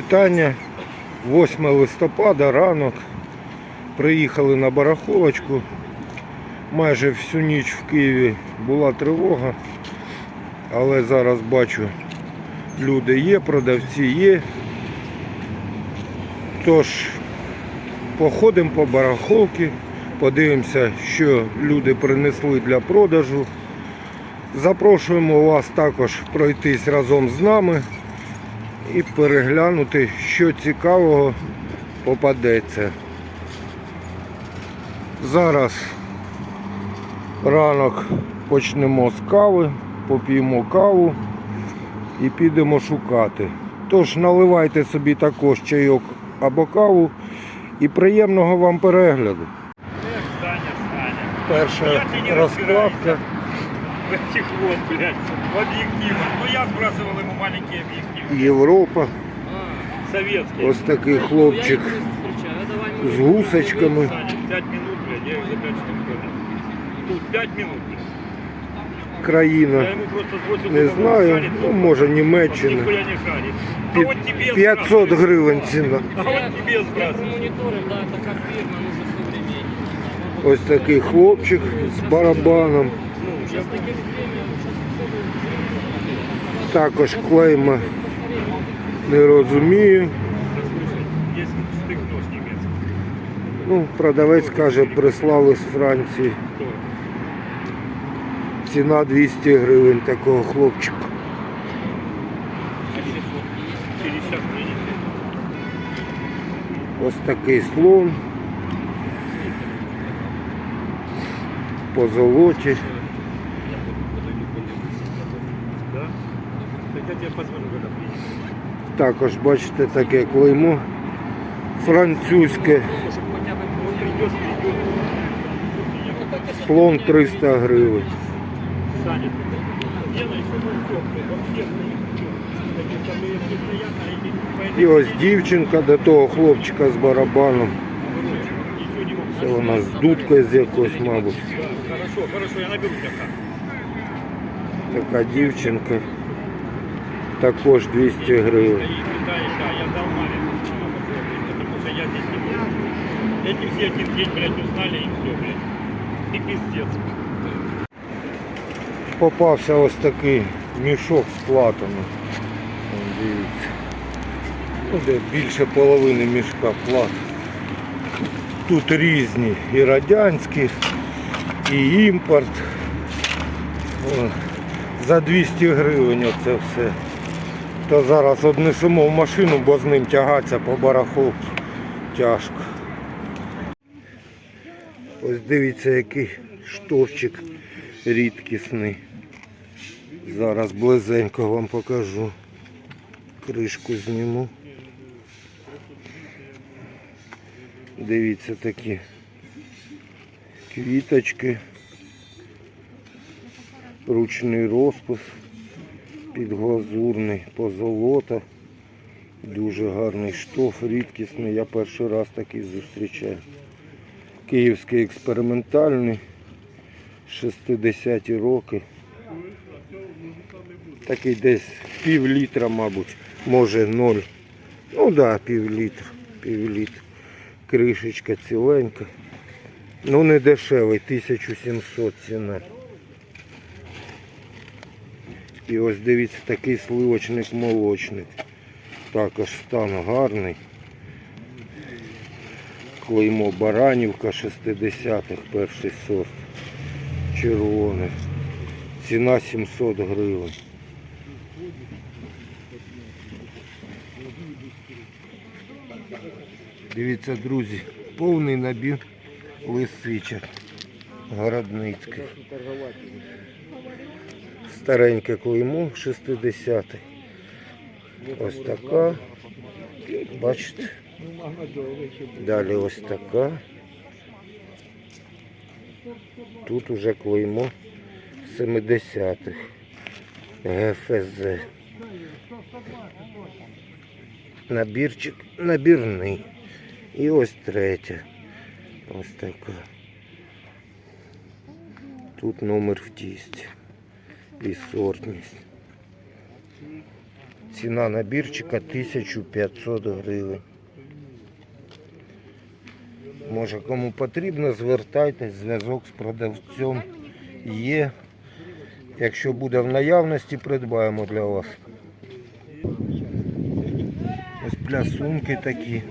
Вітання. 8 листопада, ранок. Приїхали на барахолочку. Майже всю ніч в Києві була тривога. Але зараз бачу, люди є, продавці є. Тож, походимо по барахолці, подивимося, що люди принесли для продажу. Запрошуємо вас також пройтись разом з нами і переглянути, що цікавого попадеться. Зараз ранок почнемо з кави, поп'ємо каву і підемо шукати. Тож наливайте собі також чайок або каву і приємного вам перегляду. Перша розкладка. В этих вот, блядь, в объективах. Ну я сбрасывал ему маленький объектив. Європа. Советский. Ось такий хлопчик з гусочками. Саня, 5 минут, блядь, я их за 5 штук продал. Тут 5 минут, блядь. Я Країна. ему просто сбросил. Не он знаю, шарит, ну он може Он Німеччина. нихуя не шарит. А Пі- вот тебе 500 сбрасываю. гривень ціна. А вот тебе Как сбрасываю. мониторим, да, это как фирма, нужно современнее. Ось такий хлопчик з барабаном. Також клейма не розумію. Ну, продавець каже, прислали з Франції. Ціна 200 гривень такого хлопчика. Ось такий слон. По золоті. Да? Так я тебе позвоню, когда приедешь. Також бачите таке клеймо французьке. Он придет, придет. Слон 300 гривень. Саня, делай, чтобы он теплый. Вообще, такие самые постоянно, и І ось дівчинка до того хлопчика з барабаном. ничего не могу. Це вона з дудкою з якоюсь, мабуть. Да, Хорошо, хорошо, я наберу тебя сам. Така дівчинка. Також 200 гривень. Эти все один день, узнали и все, блядь. И пиздец. Попався ось такий мішок з платами. Дивіться. Ну, де більше половини мішка плат. Тут різні і радянські, і імпорт. За 200 гривень оце все. То зараз однесемо в машину, бо з ним тягатися по бараху тяжко. Ось дивіться, який штовчик рідкісний. Зараз близенько вам покажу. Кришку зніму. Дивіться такі квіточки. Ручний розпис, підглазурний, позолота. Дуже гарний штоф, рідкісний. Я перший раз такий зустрічаю. Київський експериментальний. 60-ті роки. Такий десь пів літра, мабуть, може ноль. Ну так, да, пів літра, пів літра. Кришечка ціленька. Ну не дешевий, 1700 ціна. І ось дивіться такий сливочник молочник. Також стан гарний. Клеймо Баранівка 60-х, перший сорт. Червоний. Ціна 700 гривень. Дивіться, друзі, повний набір лисичок городницьких. Стареньке клеймо 60 Ось така. Бачите? Далі ось така. Тут уже клеймо 70-х. ГФЗ. Набірчик набірний. І ось третя. Ось така. Тут номер в тісті. І сортність. Ціна набірчика 1500 гривень. Може кому потрібно, звертайтесь, зв'язок з продавцем є. Якщо буде в наявності, придбаємо для вас. Ось плясунки такі.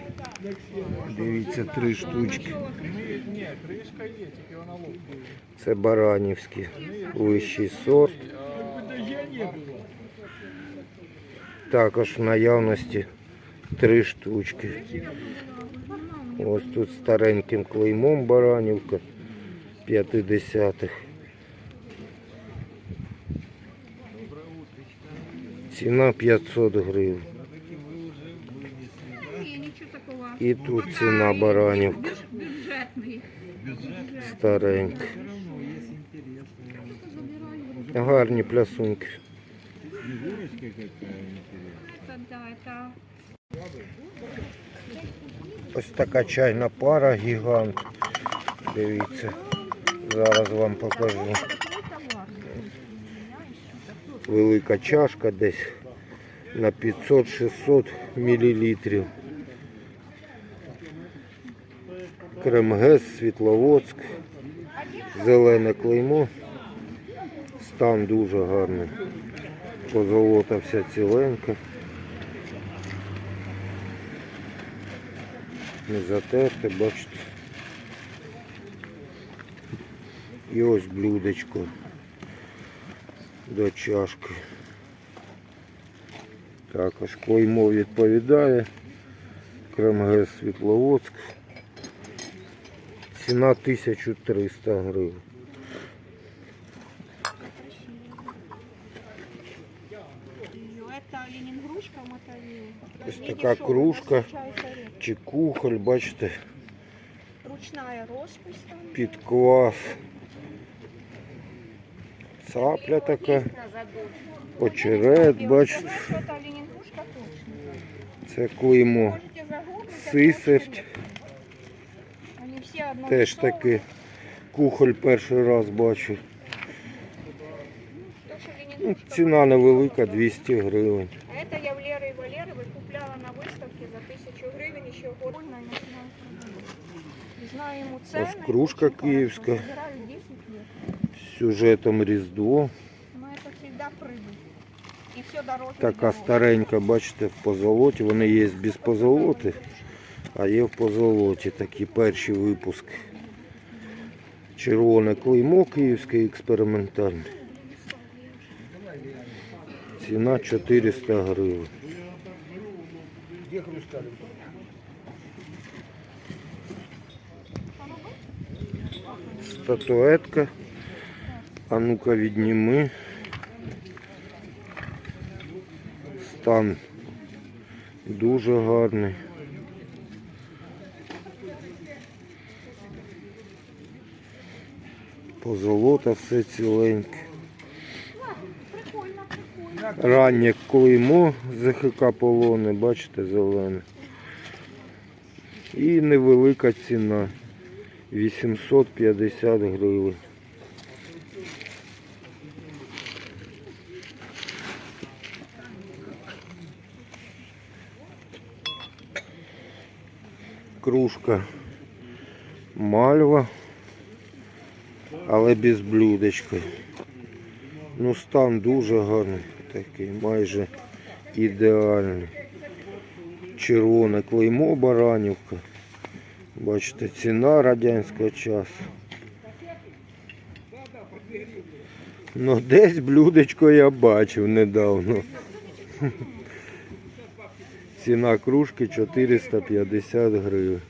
Дивіться, три штучки. Це баранівські. Вищий сорт. Також в наявності три штучки. Ось тут стареньким клеймом баранівка 50-х. Ціна 500 гривень. І тут ціна баранівка старенька. Гарні плясунки. Це, да, це Ось така чайна пара гігант. Дивіться. Зараз вам покажу. Велика чашка десь на 500-600 мл. Кремгес, Світловодськ, зелене клеймо. Стан дуже гарний. Позолота вся ціленька. Не затерте, бачите. І ось блюдечко до чашки. Також клеймо відповідає. Кремгес Світловодськ. Ціна 1300 гривень. Це Ленінгрушка мотовила. Ось така кружка чи кухоль, бачите, Ручная розпись там. під квас. Цапля така, очерет, бачите, це клеймо. Сисерть, теж таки кухоль перший раз бачу. Ну, Ленінгрушка. ціна невелика, 200 гривень. Ось кружка київська. Собираю 10 лет. З сюжетом Різдво. И Така старенька, бачите, в позолоті. Вони є без позолоти, а є в позолоті такі перші випуски. Червоне клеймо київське експериментальне. Ціна 400 гривень. Статуетка. А ну-ка відніми. Стан дуже гарний. Позолота все ціленьке. Раннє клеймо ЗХК полони, бачите, зелене. І невелика ціна. 850 гривень. Кружка мальва, але без блюдечка. Ну, стан дуже гарний, такий майже ідеальний. Червоне клеймо Баранівка. Бачите, ціна радянського часу. Ну, десь блюдечко я бачив недавно. Ціна кружки 450 гривень.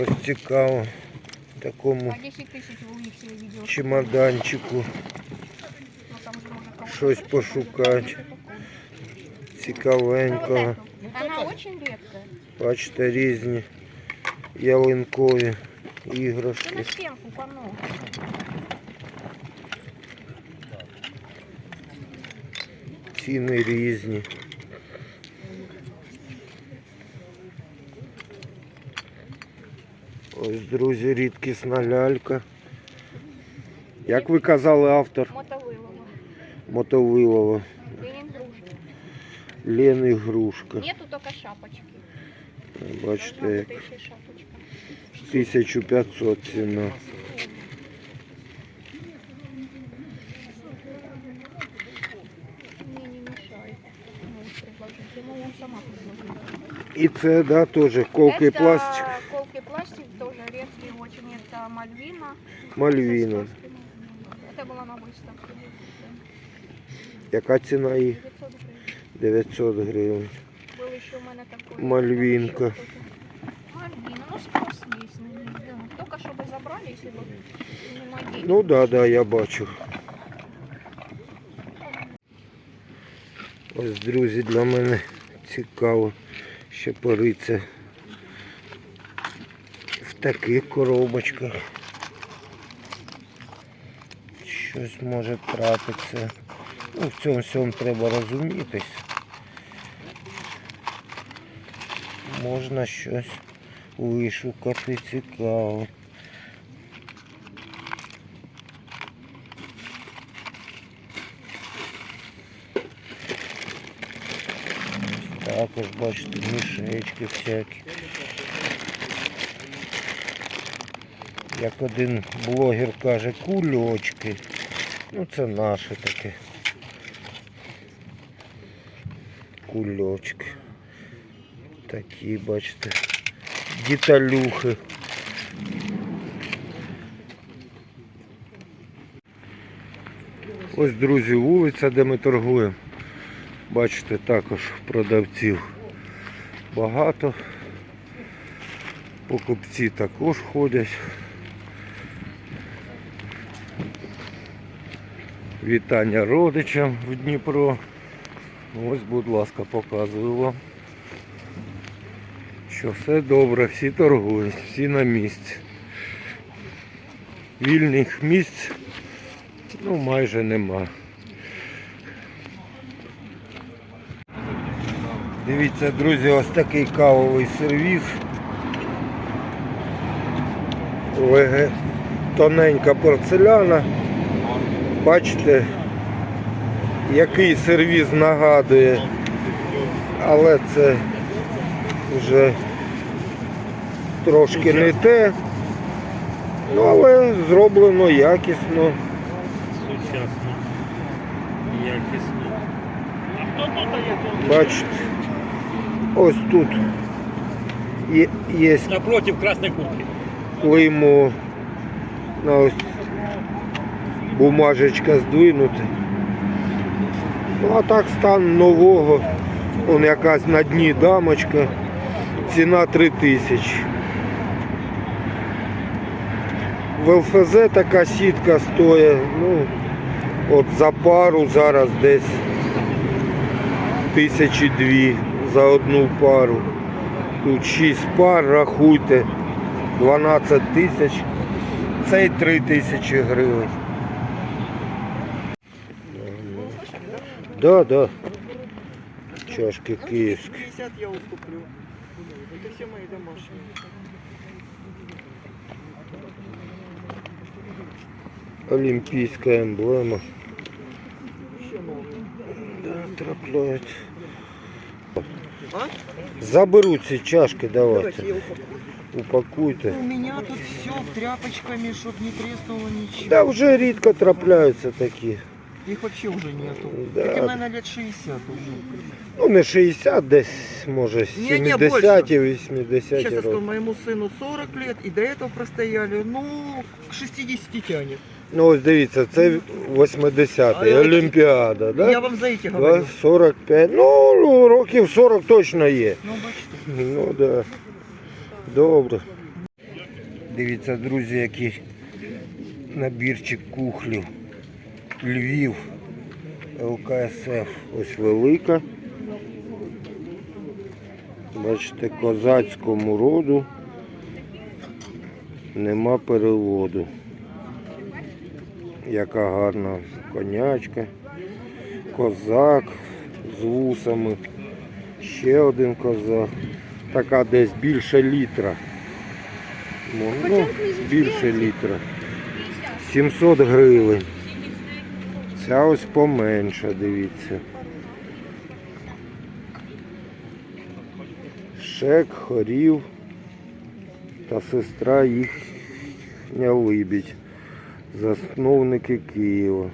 Ось цікаво. В такому А 10 тысяч вы у них себе видео. чемоданчику Ну, щось пошукати. Цікавенького. Бачите, різні ялинкові іграшки. Ціни різні. Ось, друзі, рідкісна лялька. Як ви казали, автор? Мотовые. Мотовилова. Ленингрушка. Лен ігрушка. Нету только шапочки. Бачите, Должна як бути ще шапочка. 1500 ціна. Мне не мешает. Ну, предложить. Ему он сама предложила. І це, да, теж колкий Это пластик. колкий пластик, тоже редкий очень. Это Мальвина. Мальвіна. Это была на выставке. Яка ціна її? 900 гривен. 900 гривень. Был еще у меня такой. Мальвинка. Мальвина, ну спрос есть на них, да. Только чтобы забрали, если бы не мои. Ну да, да, я бачу. Ось, друзі, для мене цікаво ще пориться в таких коробочках. Щось може трапитися. Ну, в цьому всьому треба розумітись. Можна щось вишукати цікаве. Також бачите, мішечки всякі. Як один блогер каже, кульочки. Ну це наше таке. Кульочки. Такі, бачите. Діталюхи. Ось, друзі, вулиця, де ми торгуємо. Бачите, також продавців багато. Покупці також ходять. Вітання родичам в Дніпро. Ось, будь ласка, показую вам. Що все добре, всі торгують, всі на місці. Вільних місць ну, майже нема. Дивіться, друзі, ось такий кавовий сервіс. ВГ. Тоненька порцеляна. Бачите, який сервіс нагадує, але це вже трошки не те. Ну, але зроблено якісно. Сучасно. Якісно. А хто тут є? Бачите, ось тут є, є Напротив красной куртки. клеймо на ось бумажечка здвинута. Ну а так стан нового. Вон якась на дні дамочка. Ціна 3000. В ЛФЗ така сітка стоїть, ну, от за пару зараз десь тисячі дві за одну пару. Тут 6 пар, рахуйте. 12 тисяч. Цей 3 тисячі гривень. Да, да. Чашки київські. 50 я уступлю. Это все мои домашние. Олімпійська емблема. Еще новые. Да, трапляють. А? Заберу ці чашки, Давайте давайте. я упакую. Упакуйте. У меня тут все тряпочками, чтобы не треснуло ничего. Да вже рідко трапляються такі. Их вообще уже нету. Да. Этим, наверное, лет 60 уже. Ну не 60, десь може Не, не, 70-ті, 80-ті Сейчас я скажу, роки. моему сыну 40 лет, и до этого простояли, ну, к 60 тянет. Ну ось дивіться, це 80-й, А, Олімпіада, да? Я вам за эти говорю. 45. Ну, ну, років 40 точно є. Ну, бачите. Ну так. Да. Добре. Дивіться, друзі, який набірчик кухлів. Львів. ЛКСФ. Ось велика. Бачите, козацькому роду. Нема переводу. Яка гарна конячка. Козак з вусами. Ще один козак. Така десь більше літра. Ну, більше літра. 700 гривень. Ця ось поменша, дивіться. Шек, хорів та сестра їхня Либідь. Засновники Києва.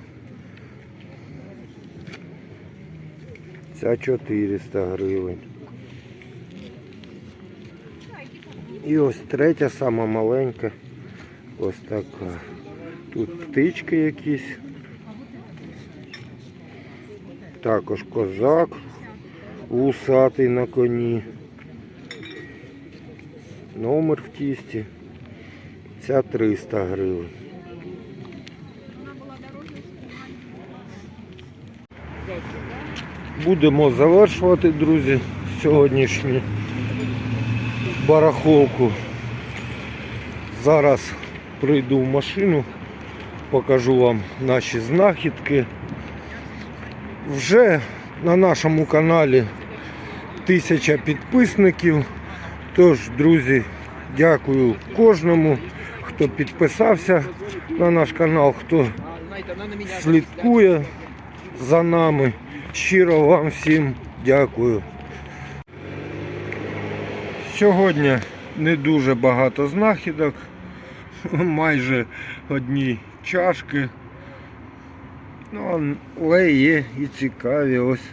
Ця 400 гривень. І ось третя, сама маленька. Ось така. Тут птички якісь. Також козак вусатий на коні. Номер в тісті. Ця 300 гривень. Будемо завершувати, друзі, сьогоднішню барахолку. Зараз прийду в машину, покажу вам наші знахідки. Вже на нашому каналі тисяча підписників. Тож, друзі, дякую кожному, хто підписався на наш канал, хто слідкує за нами. Щиро вам всім дякую. Сьогодні не дуже багато знахідок, майже одні чашки. Ну, але є і цікаві. Ось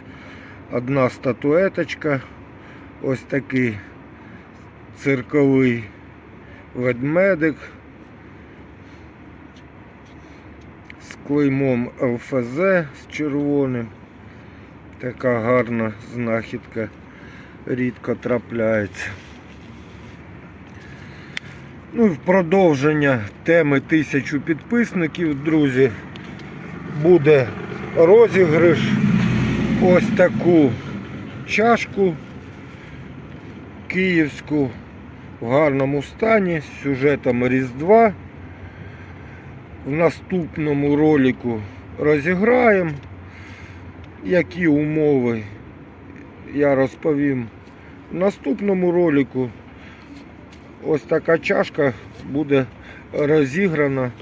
одна статуеточка, ось такий цирковий ведмедик з клеймом ЛФЗ з червоним. Така гарна знахідка рідко трапляється. Ну і в продовження теми тисячу підписників, друзі, буде розіграш ось таку чашку київську в гарному стані з сюжетом Різдва. В наступному ролику розіграємо. Які умови я розповім в наступному ролику. Ось така чашка буде розіграна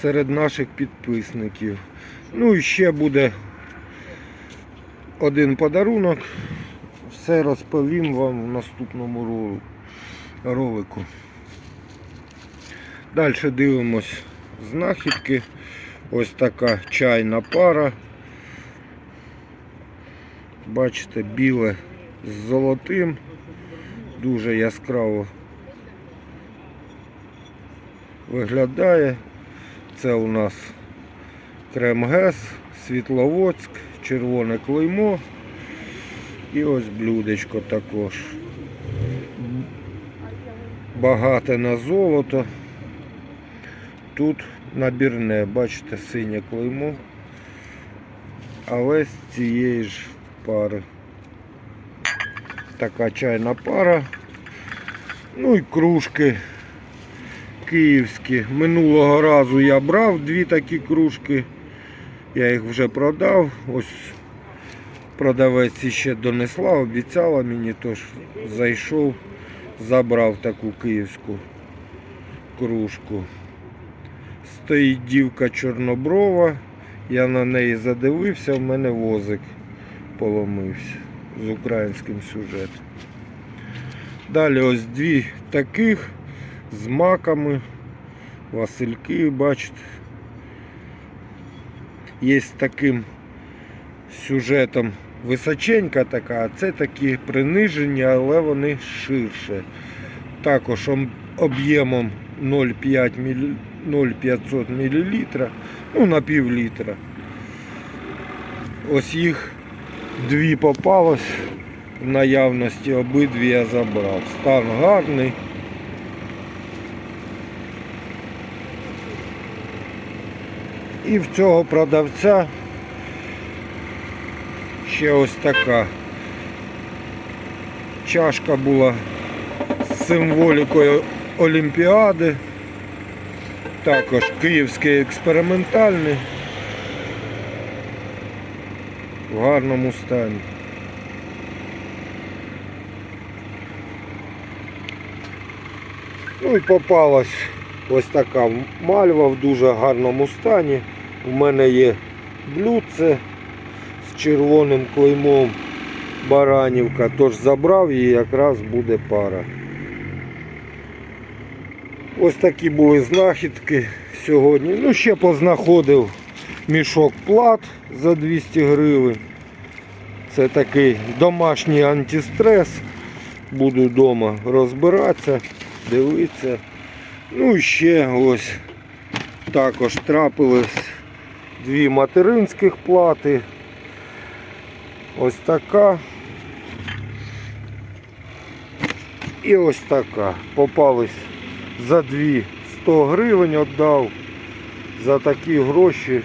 серед наших підписників. Ну і ще буде один подарунок. Все розповім вам в наступному ролику. Далі дивимось знахідки. Ось така чайна пара. Бачите, біле з золотим. Дуже яскраво виглядає. Це у нас Кремгес, Світловодськ, червоне клеймо. І ось блюдечко також. Багате на золото. Тут набірне, бачите, синє клеймо. Але з цієї ж пари. Така чайна пара. Ну і кружки київські. Минулого разу я брав дві такі кружки. Я їх вже продав. Ось продавець ще донесла, обіцяла мені, тож зайшов, забрав таку київську кружку. Стоїть дівка чорноброва. Я на неї задивився, в мене возик поломився з українським сюжетом. Далі ось дві таких з маками, васильки, бачите. Є з таким сюжетом височенька така, а це такі принижені, але вони ширше. Також об'ємом 0,5 мл, 0,500 мл, ну на пів літра. Ось їх дві попалось в наявності, обидві я забрав. Стан гарний. І в цього продавця ще ось така чашка була з символікою Олімпіади. Також київський експериментальний. В гарному стані. Ну і попалась ось така мальва в дуже гарному стані. У мене є блюдце з червоним клеймом Баранівка, тож забрав її якраз буде пара. Ось такі були знахідки сьогодні. Ну, ще познаходив мішок плат за 200 гривень. Це такий домашній антистрес. Буду вдома розбиратися, дивитися. Ну і ще ось також трапилось дві материнських плати. Ось така. І ось така. Попались за дві 100 гривень віддав. За такі гроші.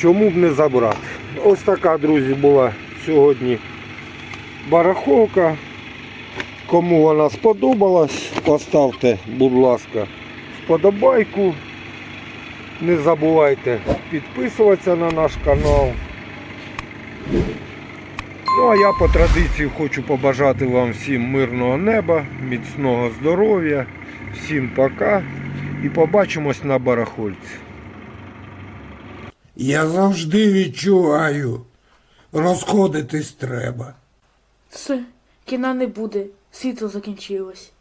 Чому б не забрати? Ось така, друзі, була сьогодні барахолка. Кому вона сподобалась, поставте, будь ласка, вподобайку. Не забувайте підписуватися на наш канал. Ну а я по традиції хочу побажати вам всім мирного неба, міцного здоров'я, всім пока і побачимось на барахольці. Я завжди відчуваю, розходитись треба. Все, кіна не буде, світло закінчилось.